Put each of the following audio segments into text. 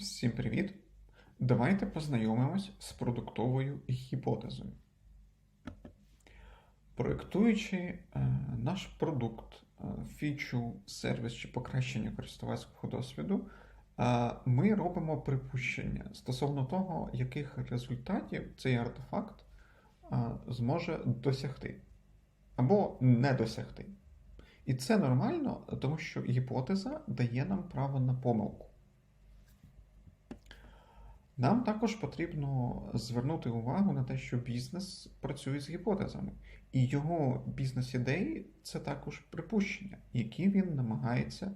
Всім привіт! Давайте познайомимось з продуктовою гіпотезою. Проєктуючи е, наш продукт, е, фічу, сервіс чи покращення користувацького досвіду, е, ми робимо припущення стосовно того, яких результатів цей артефакт зможе досягти або не досягти. І це нормально, тому що гіпотеза дає нам право на помилку. Нам також потрібно звернути увагу на те, що бізнес працює з гіпотезами, і його бізнес-ідеї це також припущення, які він намагається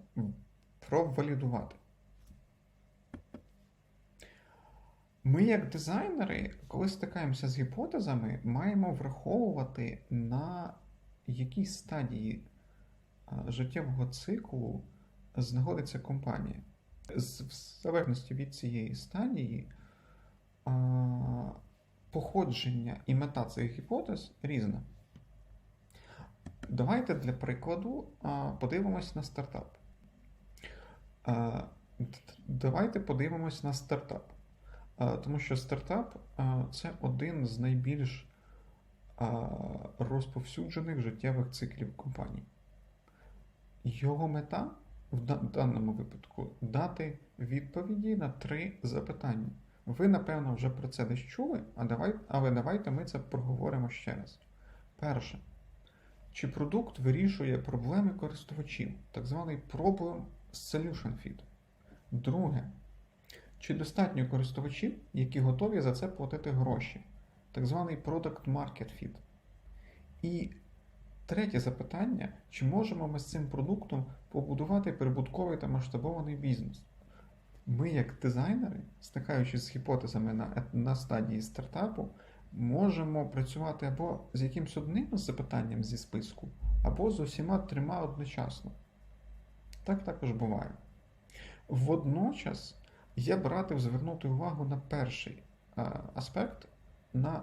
провалідувати. Ми, як дизайнери, коли стикаємося з гіпотезами, маємо враховувати, на якій стадії життєвого циклу знаходиться компанія. В залежності від цієї стадії походження і мета цих гіпотез різна. Давайте для прикладу подивимось на стартап. Давайте подивимось на стартап. Тому що стартап це один з найбільш розповсюджених життєвих циклів компаній. Його мета в даному випадку дати відповіді на три запитання. Ви, напевно, вже про це десь чули, а давай, але давайте ми це проговоримо ще раз. Перше. Чи продукт вирішує проблеми користувачів, так званий Problem Solution Fit. Друге. Чи достатньо користувачів, які готові за це платити гроші, так званий Product Market Fit. І Третє запитання: чи можемо ми з цим продуктом побудувати прибутковий та масштабований бізнес? Ми, як дизайнери, стикаючись з гіпотезами на, на стадії стартапу, можемо працювати або з якимось одним запитанням зі списку, або з усіма трьома одночасно. Так також буває. Водночас я б радив звернути увагу на перший е, аспект на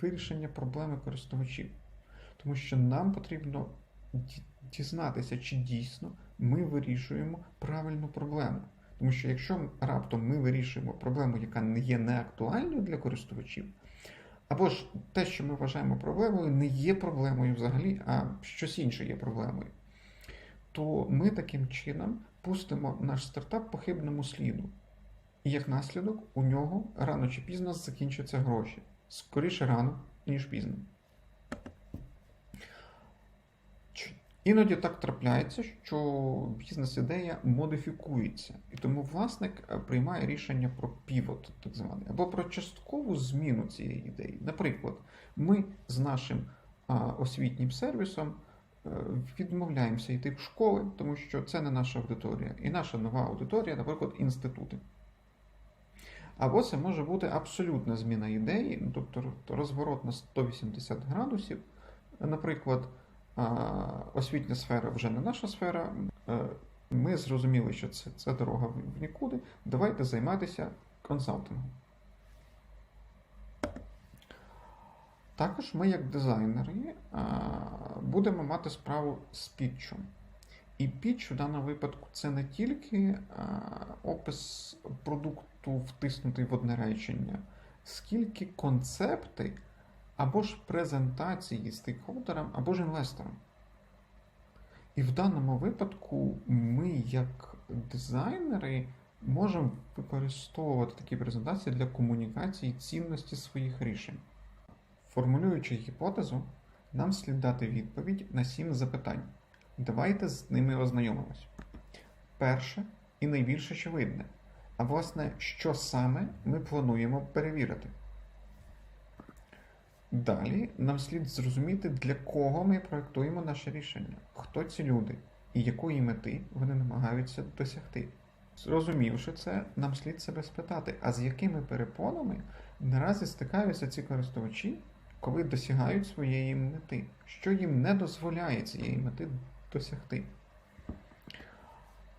вирішення проблеми користувачів. Тому що нам потрібно дізнатися, чи дійсно ми вирішуємо правильну проблему. Тому що якщо раптом ми вирішуємо проблему, яка не є неактуальною для користувачів, або ж те, що ми вважаємо проблемою, не є проблемою взагалі, а щось інше є проблемою, то ми таким чином пустимо наш стартап по хибному сліду. І як наслідок, у нього рано чи пізно закінчаться гроші. Скоріше рано, ніж пізно. Іноді так трапляється, що бізнес-ідея модифікується, і тому власник е, приймає рішення про півот, так званий, або про часткову зміну цієї ідеї. Наприклад, ми з нашим освітнім сервісом е, відмовляємося йти в школи, тому що це не наша аудиторія. І наша нова аудиторія, наприклад, інститути. Або це може бути абсолютна зміна ідеї, ну, тобто розворот на 180 градусів. Наприклад, освітня сфера вже не наша сфера. Е, Ми зрозуміли, що це, це дорога в нікуди. Давайте займатися консалтингом. Також ми, як дизайнери, будемо мати справу з пітчем. І пітч у даному випадку це не тільки опис продукту втиснутий в одне речення, скільки концепти або ж презентації стейкхолдерам, або ж інвесторам. І в даному випадку ми, як дизайнери, можемо використовувати такі презентації для комунікації цінності своїх рішень. Формулюючи гіпотезу, нам слід дати відповідь на сім запитань. Давайте з ними ознайомимось. Перше і найбільш очевидне. А власне, що саме ми плануємо перевірити? Далі нам слід зрозуміти, для кого ми проєктуємо наше рішення, хто ці люди і якої мети вони намагаються досягти. Зрозумівши це, нам слід себе спитати, а з якими перепонами наразі стикаються ці користувачі, коли досягають своєї мети, що їм не дозволяє цієї мети досягти.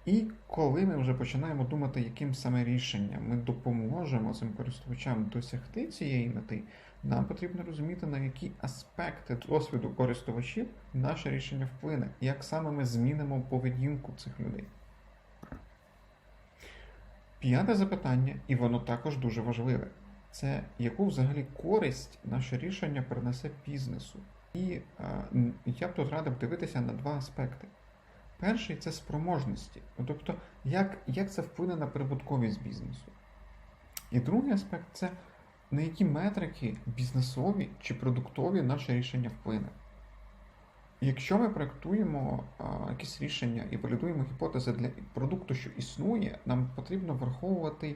І коли ми вже починаємо думати, яким саме рішенням ми допоможемо цим користувачам досягти цієї мети, нам потрібно розуміти, на які аспекти досвіду користувачів наше рішення вплине, як саме ми змінимо поведінку цих людей. П'яте запитання, і воно також дуже важливе. Це яку взагалі користь наше рішення принесе бізнесу? І е, я б тут радив дивитися на два аспекти. Перший це спроможності, Ну, тобто, як, як це вплине на прибутковість бізнесу. І другий аспект це на які метрики бізнесові чи продуктові наше рішення вплине. Якщо ми проектуємо а, якісь рішення і валідуємо гіпотези для продукту, що існує, нам потрібно враховувати,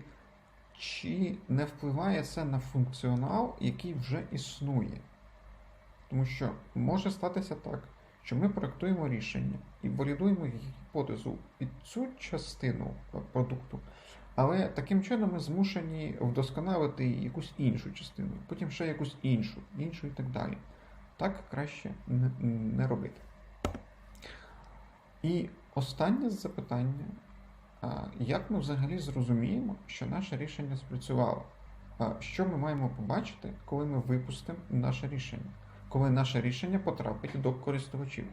чи не впливає це на функціонал, який вже існує. Тому що може статися так, що ми проектуємо рішення і валідуємо гіпотезу під цю частину продукту, але таким чином ми змушені вдосконалити якусь іншу частину, потім ще якусь іншу, іншу і так далі. Так краще не робити. І останнє запитання: як ми взагалі зрозуміємо, що наше рішення спрацювало? Що ми маємо побачити, коли ми випустимо наше рішення, коли наше рішення потрапить до користувачів?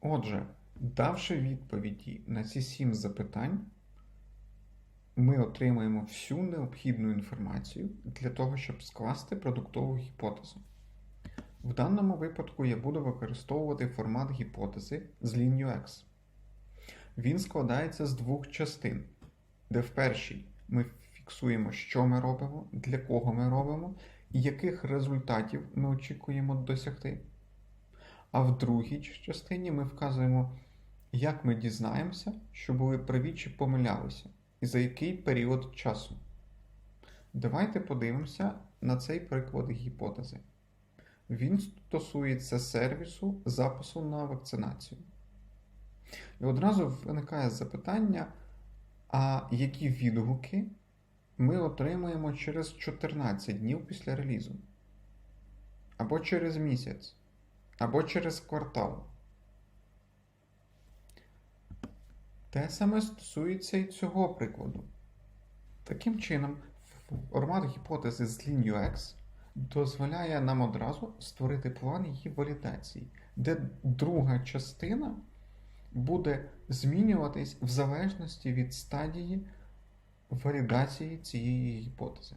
Отже, давши відповіді на ці сім запитань, ми отримаємо всю необхідну інформацію для того, щоб скласти продуктову гіпотезу. В даному випадку я буду використовувати формат гіпотези з LinUX. Він складається з двох частин, де в першій ми фіксуємо, що ми робимо, для кого ми робимо яких результатів ми очікуємо досягти. А в другій частині ми вказуємо, як ми дізнаємося, що були праві чи помилялися, і за який період часу. Давайте подивимося на цей приклад гіпотези. Він стосується сервісу запису на вакцинацію. І одразу виникає запитання, а які відгуки ми отримаємо через 14 днів після релізу? Або через місяць, або через квартал. Те саме стосується і цього прикладу. Таким чином, формат гіпотези з LinUX дозволяє нам одразу створити план її валідації, де друга частина буде змінюватись в залежності від стадії валідації цієї гіпотези.